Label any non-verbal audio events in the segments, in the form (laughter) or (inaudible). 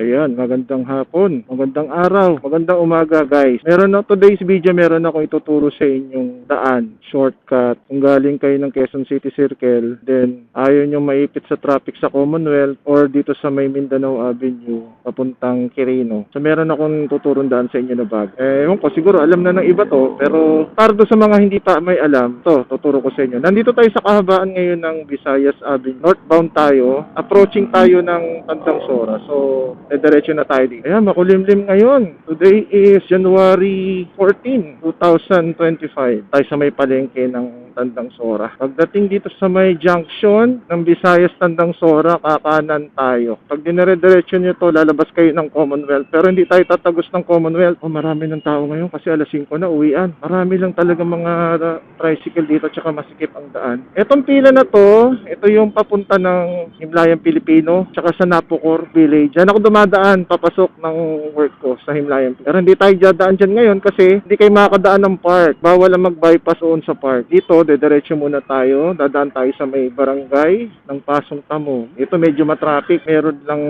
Ayan, magandang hapon, magandang araw, magandang umaga guys. Meron na today's video, meron akong ituturo sa inyong daan, shortcut. Kung galing kayo ng Quezon City Circle, then ayaw nyo maipit sa traffic sa Commonwealth or dito sa may Mindanao Avenue, papuntang Quirino. So meron akong tuturong daan sa inyo na bag. Eh, ko, siguro alam na ng iba to, pero para do sa mga hindi pa may alam, to, tuturo ko sa inyo. Nandito tayo sa kahabaan ngayon ng Visayas Avenue. Northbound tayo, approaching tayo ng Tandang Sora. So, diretso na tayo dito. Ayan, makulimlim ngayon. Today is January 14, 2025. Tayo sa may palengke ng Tandang Sora. Pagdating dito sa may junction ng Visayas Tandang Sora, kakanan tayo. Pag dinire-diretso nyo to, lalabas kayo ng Commonwealth. Pero hindi tayo tatagos ng Commonwealth. Oh, marami ng tao ngayon kasi alas 5 na uwian. Marami lang talaga mga uh, tricycle dito tsaka masikip ang daan. Etong pila na to, ito yung papunta ng Himlayang Pilipino tsaka sa Napocor Village. Diyan ako dumadaan papasok ng work ko sa Himlayang Pero hindi tayo dadaan dyan ngayon kasi hindi kayo makakadaan ng park. Bawal ang mag-bypass on sa park. Dito, dediretso muna tayo. Dadaan tayo sa may barangay ng Pasong Tamo. Ito medyo matraffic. Meron lang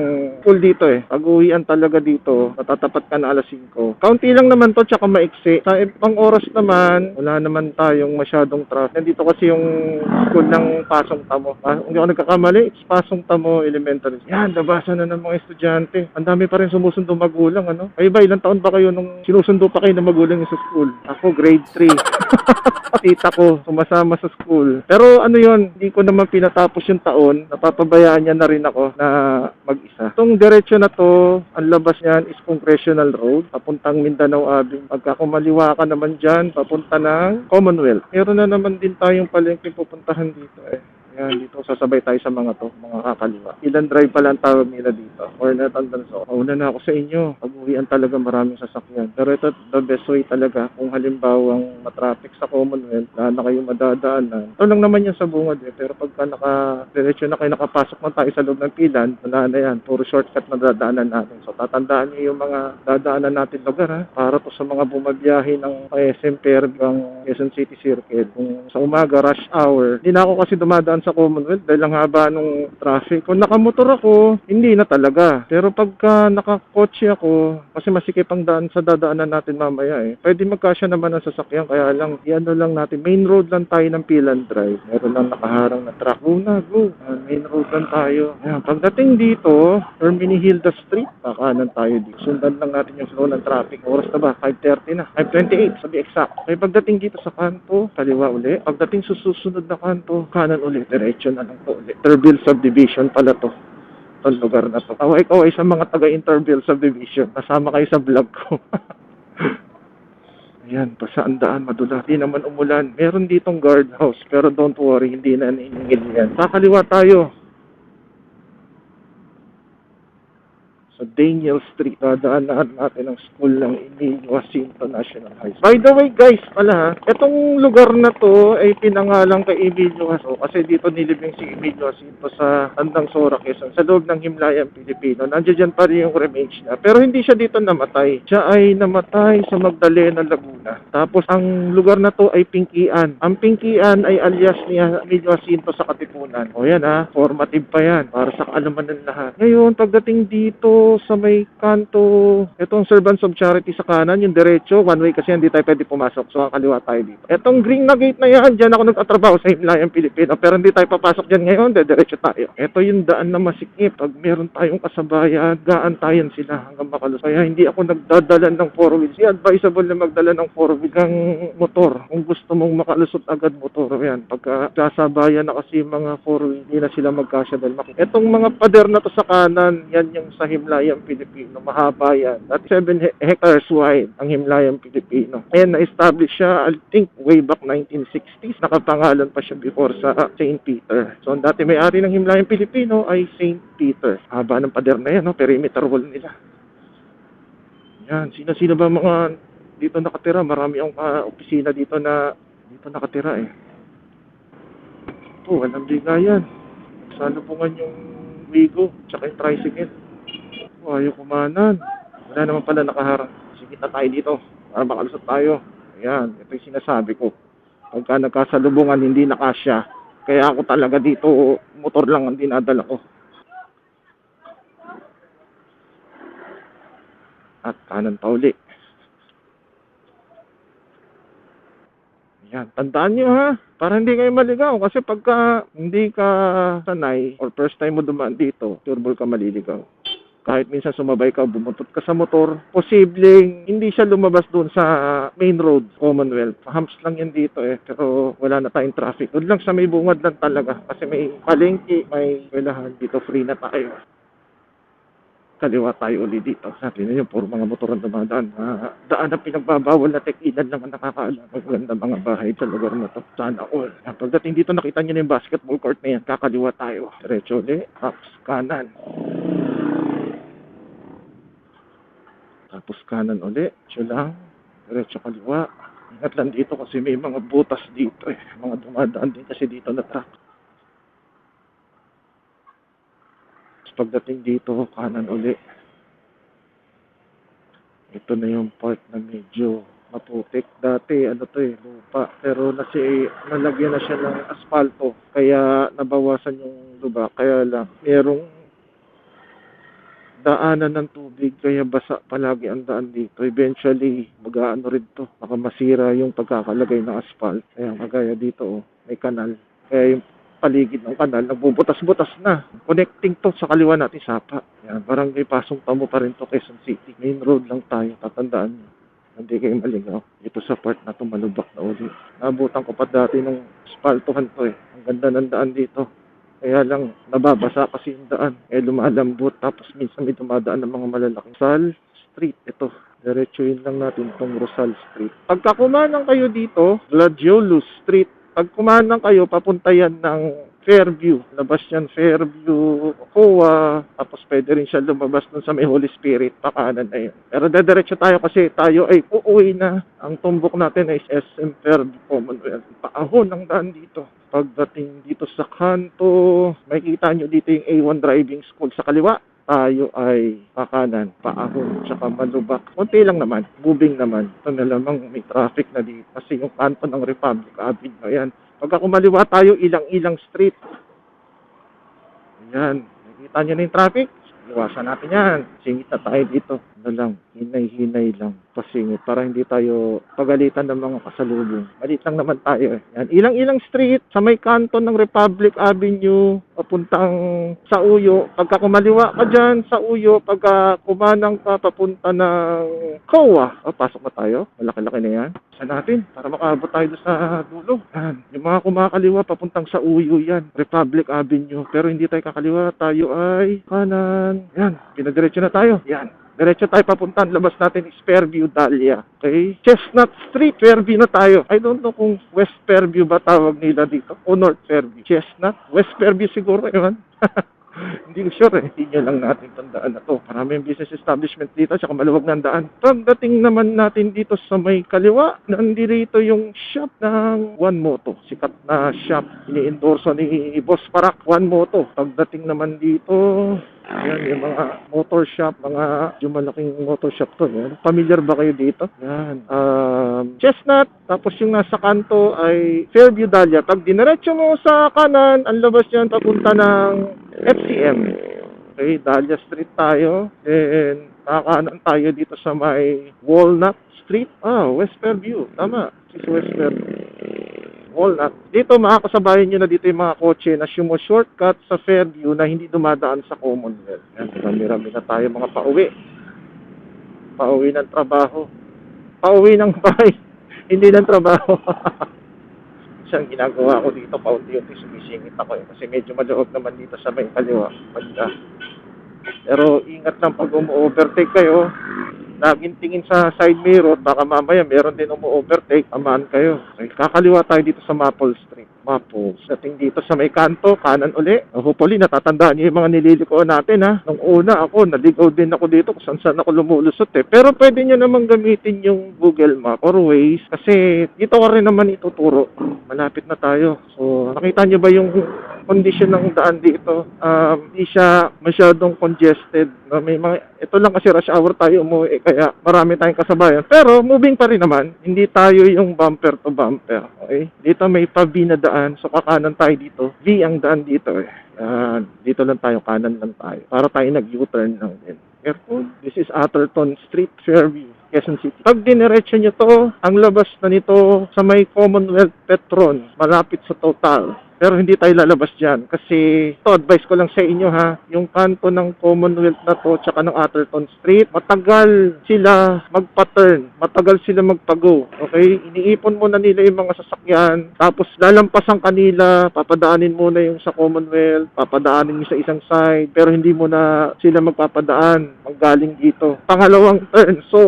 full dito eh. Pag uwian talaga dito, matatapat ka na alas 5. Kaunti lang naman to tsaka maiksi. Sa ibang oras naman, wala naman tayong masyadong traffic. Nandito kasi yung school ng Pasong Tamo. Ah, hindi ako nagkakamali, it's Pasong Tamo Elementary. Yan, nabasa na ng mga estudyante. Ang dami pa rin sumusundo magulang, ano? Kayo ba, ilang taon ba kayo nung sinusundo pa kayo ng magulang sa school? Ako, grade 3. (laughs) Tita ko, sumasama sa school. Pero ano yon hindi ko naman pinatapos yung taon. Napapabayaan niya na rin ako na mag-isa. Itong diretsyo na to, ang labas niyan is Congressional Road, papuntang Mindanao Avenue. Pagka kumaliwa ka naman dyan, papunta ng Commonwealth. Meron na naman din tayong palengke pupuntahan dito eh. Yan, dito sasabay tayo sa mga to, mga kakaliwa. Ilan drive pala ang tawag nila dito. Or natandan so. Mauna na ako sa inyo. Pag uwian talaga maraming sasakyan. Pero ito, the best way talaga. Kung halimbawang matraffic sa Commonwealth, na na kayo madadaanan. Ito lang naman yan sa bungad eh. Pero pagka naka, diretso na kayo nakapasok na tayo sa loob ng pilan, wala na yan. Puro shortcut na dadaanan natin. So tatandaan niyo yung mga dadaanan natin lugar ha. Para to sa mga bumabiyahe ng SM Pergang Quezon City Circle. Kung sa umaga, rush hour, hindi na ako kasi dumadaan sa Commonwealth dahil ang haba nung traffic. Kung nakamotor ako, hindi na talaga. Pero pagka nakakotse ako, kasi masikip ang daan sa dadaanan natin mamaya eh. Pwede magkasya naman ang sasakyan, kaya lang, i-ano lang natin. Main road lang tayo ng Pilan Drive. Meron lang nakaharang na truck. Go na, go. Ah, main road lang tayo. Ayan, pagdating dito, Termini Hilda Street, kakanan tayo dito. Sundan lang natin yung flow ng traffic. Oras na ba? 5.30 na. 5.28, sabi exact. Kaya pagdating dito sa kanto, kaliwa uli. Pagdating susunod na kanto, kanan uli. Diretso na lang to uli. Interville Subdivision pala to. Itong lugar na to. Kaway-kaway sa mga taga-Interville Subdivision. Kasama kayo sa vlog ko. (laughs) Ayan, pasaan daan, madula. Hindi naman umulan. Meron ditong guardhouse, pero don't worry, hindi na naingil yan. Kakaliwa tayo. Sa Daniel Street, dadaanan natin ang school ng Jacinto National High School. By the way, guys, pala ha, itong lugar na to ay pinangalan kay Emilio Jacinto kasi dito nilibing si Emilio Jacinto sa Tandang Sora, Quezon, sa loob ng Himlayang Pilipino. Nandiyan pa rin yung remains niya. Pero hindi siya dito namatay. Siya ay namatay sa Magdalena, Laguna. Tapos ang lugar na to ay Pinkian. Ang Pinkian ay alias ni Emilio Jacinto sa Katipunan. O yan ha, formative pa yan para sa kaalaman ng lahat. Ngayon, pagdating dito sa may kanto, itong Servants of Charity sa kanan, yung diretso, one way kasi hindi tayo pwede pumasok. So, kaliwa tayo dito. Itong green na gate na yan, dyan ako nagtatrabaho sa Himlayang Pilipino. Pero hindi tayo papasok dyan ngayon, diretso tayo. Ito yung daan na masikip. Pag meron tayong kasabayan, gaantayan sila hanggang makalus. Kaya hindi ako nagdadala ng four wheels. Hindi advisable na magdala ng four wheels ng motor. Kung gusto mong makalusot agad motor, yan. Pagka kasabayan na kasi mga four wheels, hindi na sila magkasya dahil makik. Itong mga pader na to sa kanan, yan yung sa Himlayang Pilipino. Mahaba yan. At 7 he- hectares wide ang Himlayang Pilipino. And na-establish siya, I think, way back 1960s. Nakapangalan pa siya before sa St. Peter. So, ang dati may-ari ng Himlayang Pilipino ay St. Peter. Haba ng pader na yan, no? perimeter wall nila. Yan, sino-sino ba mga dito nakatira? Marami ang ah, opisina dito na dito nakatira eh. Oh, walang bigayan. Salubungan yung Wigo, tsaka yung tricycle. Oh, ayaw kumanan. Wala naman pala nakaharang. Sige na tayo dito. Para makalusot tayo. Ayan, ito yung sinasabi ko. Pagka nagkasalubungan, hindi nakasya. Kaya ako talaga dito, motor lang ang dinadala ko. at kanan pa uli. Yan, tandaan nyo ha, para hindi kayo maligaw. Kasi pagka hindi ka sanay or first time mo dumaan dito, turbol ka maliligaw. Kahit minsan sumabay ka, bumutot ka sa motor, posibleng hindi siya lumabas doon sa main road, Commonwealth. Humps lang yan dito eh, pero wala na tayong traffic. Doon lang sa may bungad lang talaga kasi may palengke, may welahan dito, free na tayo kaliwa tayo uli dito. Sabi na yun, puro mga motor ang dumadaan. Ah, daan na pinagbabawal na tekilan lang ang nakakaalam. Maganda mga bahay sa lugar na to. Sana all. Pagdating dito, nakita niyo na yung basketball court na yan. Kakaliwa tayo. Diretso uli. Ups, kanan. Tapos kanan uli. Diretso lang. Diretso kaliwa. Ingat lang dito kasi may mga butas dito eh. Mga dumadaan din kasi dito na truck. Tapos pagdating dito, kanan uli. Ito na yung part na medyo maputik. Dati, ano to eh, lupa. Pero nasi, nalagyan na siya ng asfalto. Kaya nabawasan yung luba. Kaya lang, merong daanan ng tubig. Kaya basa palagi ang daan dito. Eventually, mag-ano rin to. Baka masira yung pagkakalagay ng asphalt. Kaya kagaya dito, oh, may kanal. Kaya yung paligid ng kanal, nagbubutas-butas na. Connecting to sa kaliwa natin, Sapa. Yan, barangay Pasong Tamo pa rin to, Quezon City. Main road lang tayo, tatandaan nyo. Hindi kayo maligaw. Ito sa part na to, malubak na uli. Nabutan ko pa dati nung spaltuhan to eh. Ang ganda ng daan dito. Kaya lang, nababasa kasi yung daan. Eh, lumalambot. Tapos minsan may dumadaan ng mga malalaking Sal Street. Ito. Diretsuin lang natin tong Rosal Street. Pagka kumanang kayo dito, Gladiolus Street. Pag kumanang kayo, papunta yan ng Fairview. Labas yan Fairview, Coa. Tapos pwede rin siya lumabas dun sa may Holy Spirit. Pakanan na yun. Pero dediretso tayo kasi tayo ay uuwi na. Ang tumbok natin ay SM Fairview Commonwealth. Paahon ang daan dito. Pagdating dito sa kanto, makikita nyo dito yung A1 Driving School sa kaliwa tayo ay pakanan, paahon, tsaka malubak. Kunti lang naman, moving naman. Ito na lamang may traffic na dito. Kasi yung kanto ng Republic Avenue, ayan. Pagka kumaliwa tayo, ilang-ilang street. Ayan, nakikita nyo na yung traffic? Iwasan natin yan. Singit na tayo dito. Ano lang, hinay-hinay lang. Pasingit para hindi tayo pagalitan ng mga kasalubong. Malit lang naman tayo eh. Yan, ilang-ilang street sa may kanto ng Republic Avenue papuntang sa Uyo. Pagka kumaliwa ka dyan sa Uyo, pagka kumanang ka papunta ng COA. O, pasok na tayo. Malaki-laki na yan. Sa natin, para makaabot tayo sa dulo. Yan, yung mga kumakaliwa papuntang sa Uyo yan. Republic Avenue. Pero hindi tayo kakaliwa. Tayo ay kanan. Yan, pinadiretso na tayo. Yan. Diretso tayo papunta. Labas natin is Fairview, Dahlia. Okay? Chestnut Street, Fairview na tayo. I don't know kung West Fairview ba tawag nila dito o North Fairview. Chestnut? West Fairview siguro yun. (laughs) Hindi ko sure eh. Hindi lang natin tandaan na to. Maraming business establishment dito at maluwag ng daan. Pagdating naman natin dito sa may kaliwa, nandito yung shop ng One Moto. Sikat na shop. Ini-endorso ni Boss Parak One Moto. Pagdating naman dito, Yan, yung mga motor shop, mga yung malaking motor shop to. Yan. Familiar ba kayo dito? Yan. Um, Chestnut, tapos yung nasa kanto ay Fairview Dahlia. Pag diniretso mo sa kanan, ang labas yan papunta ng FCM. Okay, Dahlia Street tayo. Then, kakanan tayo dito sa may Walnut Street. Ah, West Fairview. Tama. This is West Fairview. Walnut. Dito makakasabayan nyo na dito yung mga kotse na sumo-shortcut sa Fairview na hindi dumadaan sa Commonwealth. Yan, rami-rami na tayo mga pauwi. Pauwi ng trabaho. Pauwi ng bahay. (laughs) hindi ng trabaho. (laughs) Isang ginagawa ko dito, paunti-unti sumisingit ako eh. Kasi medyo maluwag naman dito sa may kaliwa. Banda. Pero ingat lang pag umu-overtake kayo. Laging tingin sa side mirror, baka mamaya meron din umu-overtake, amaan kayo. Okay, kakaliwa tayo dito sa Maple Street. Maple. Dating dito sa may kanto, kanan uli. Uh, hopefully, natatandaan niyo yung mga nililiko natin ha. Nung una ako, naligaw din ako dito kung saan ako lumulusot eh. Pero pwede nyo namang gamitin yung Google Map or Waze kasi dito ka rin naman ituturo. Malapit na tayo. So, nakita nyo ba yung condition ng daan dito? Um, hindi siya masyadong congested. No? May mga, ito lang kasi rush hour tayo umuwi kaya marami tayong kasabayan. Pero moving pa rin naman. Hindi tayo yung bumper to bumper. Okay? Dito may pa-V na daan. So, kakanan tayo dito. V ang daan dito eh. Yan. dito lang tayo, kanan lang tayo. Para tayo nag-U-turn lang din. Careful, This is Atherton Street, Fairview, Quezon City. Pag diniretso nyo to, ang labas na nito sa may Commonwealth Petron, malapit sa Total. Pero hindi tayo lalabas dyan kasi to advice ko lang sa inyo ha, yung kanto ng Commonwealth na to tsaka ng Atherton Street, matagal sila magpa-turn, matagal sila magpa-go. Okay? Iniipon muna nila yung mga sasakyan, tapos lalampasan kanila, papadaanin muna yung sa Commonwealth, papadaanin yung sa isang side, pero hindi muna sila magpapadaan, manggaling dito. Pangalawang turn. So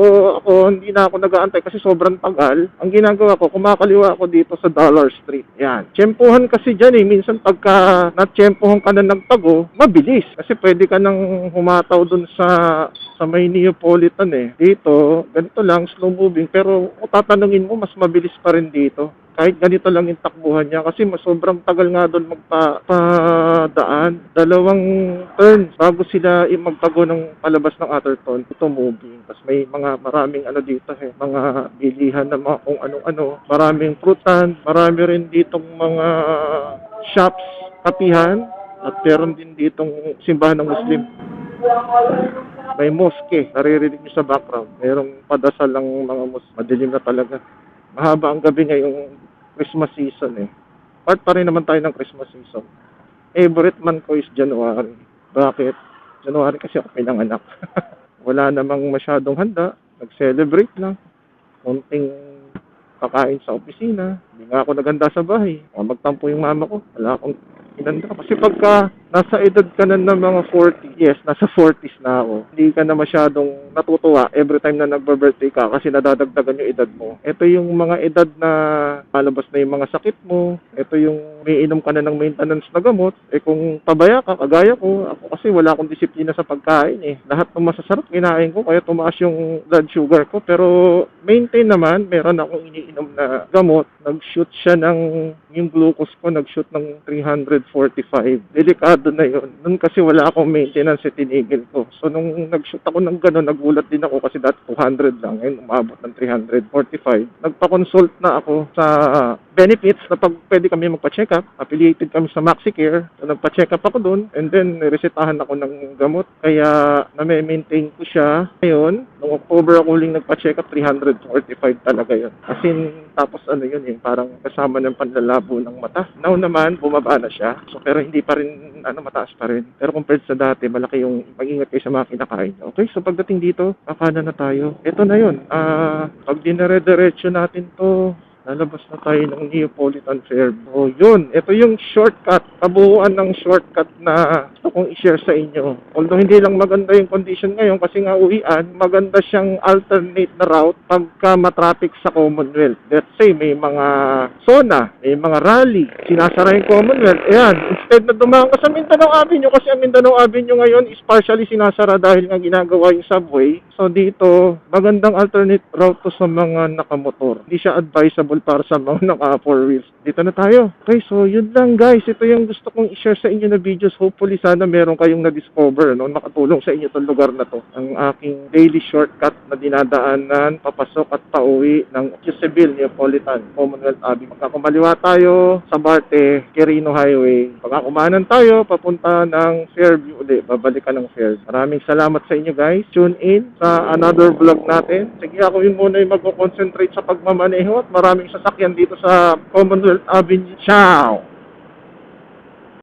ako, hindi na ako nag-aantay kasi sobrang tagal. Ang ginagawa ko, kumakaliwa ako dito sa Dollar Street. Yan. Tsempuhan kasi dyan eh. Minsan pagka natsempuhan ka na ng tago, mabilis. Kasi pwede ka nang humataw dun sa sa may Neapolitan eh. Dito, ganito lang, slow moving. Pero kung tatanungin mo, mas mabilis pa rin dito. Kahit ganito lang yung takbuhan niya. Kasi mas sobrang tagal nga doon magpadaan. Dalawang turns bago sila magtago ng palabas ng Atherton. Ito moving. Tapos may mga maraming ano dito eh. Mga bilihan na mga kung ano-ano. Maraming prutan. Marami rin ditong mga shops, kapihan. At meron din ditong simbahan ng Muslim may mosque, naririnig nyo sa background. Mayroong padasal lang mga mus. Madilim na talaga. Mahaba ang gabi ngayong Christmas season eh. Part pa rin naman tayo ng Christmas season. Favorite month ko is January. Bakit? January kasi ako pinanganak. (laughs) Wala namang masyadong handa. Nag-celebrate lang. Konting kakain sa opisina. Hindi nga ako naganda sa bahay. Magtampo yung mama ko. Wala akong inanda. Kasi pagka nasa edad ka na ng mga 40, yes, nasa 40s na ako, hindi ka na masyadong natutuwa every time na nagba-birthday ka kasi nadadagdagan yung edad mo. Ito yung mga edad na malabas na yung mga sakit mo. Ito yung may inom ka na ng maintenance na gamot. Eh kung pabaya ka, kagaya ko, ako kasi wala akong disiplina sa pagkain eh. Lahat ng masasarap kinain ko, kaya tumaas yung blood sugar ko. Pero maintain naman, meron akong iniinom na gamot. Nag-shoot siya ng, yung glucose ko, nag-shoot ng 345. Delikado na yun. Noon kasi wala akong maintenance, eh, tinigil ko. So nung nag-shoot ako ng gano'n, nagulat din ako kasi dati 200 lang, ngayon umabot ng 345. Nagpa-consult na ako sa benefits na pag pwede kami magpa-check up. Affiliated kami sa MaxiCare. So nagpa-check up ako doon and then resetahan ako ng gamot. Kaya na-maintain ko siya. Ngayon, noong October ako huling nagpa-check up, 345 talaga yun. As in, tapos ano yun eh, parang kasama ng panlalabo ng mata. Now naman, bumaba na siya. So pero hindi pa rin, ano, mataas pa rin. Pero compared sa dati, malaki yung mag-ingat kayo sa mga kinakain. Okay, so pagdating dito, kakana na tayo. Ito na yun. Ah, pag dinare-diretso natin to, lalabas na tayo ng Neapolitan Fair. Yun. Ito yung shortcut. Kabuuan ng shortcut na gusto kong i-share sa inyo. Although hindi lang maganda yung condition ngayon kasi nga uwian, maganda siyang alternate na route pagka matraffic sa Commonwealth. Let's say, may mga zona, may mga rally, sinasara yung Commonwealth. Ayan, instead na dumaan ka sa Mindanao Avenue kasi ang Mindanao Avenue ngayon is partially sinasara dahil nga ginagawa yung subway. So dito, magandang alternate route to sa mga nakamotor. Hindi siya advisable para sa mga (laughs) naka four wheels. Dito na tayo. Okay, so yun lang guys. Ito yung gusto kong i-share sa inyo na videos. Hopefully sana meron kayong na-discover, no? Nakatulong sa inyo itong lugar na to. Ang aking daily shortcut na dinadaanan, papasok at pauwi ng Quezon Neapolitan, Commonwealth Avenue. Pagka kumaliwa tayo sa Barte, Quirino Highway. Pagka kumanan tayo, papunta ng Fairview uli. Babalik ka ng Fairview. Maraming salamat sa inyo guys. Tune in sa another vlog natin. Sige, ako yung muna yung mag-concentrate sa pagmamaneho at maraming sasakyan dito sa Commonwealth Avenue. Ciao!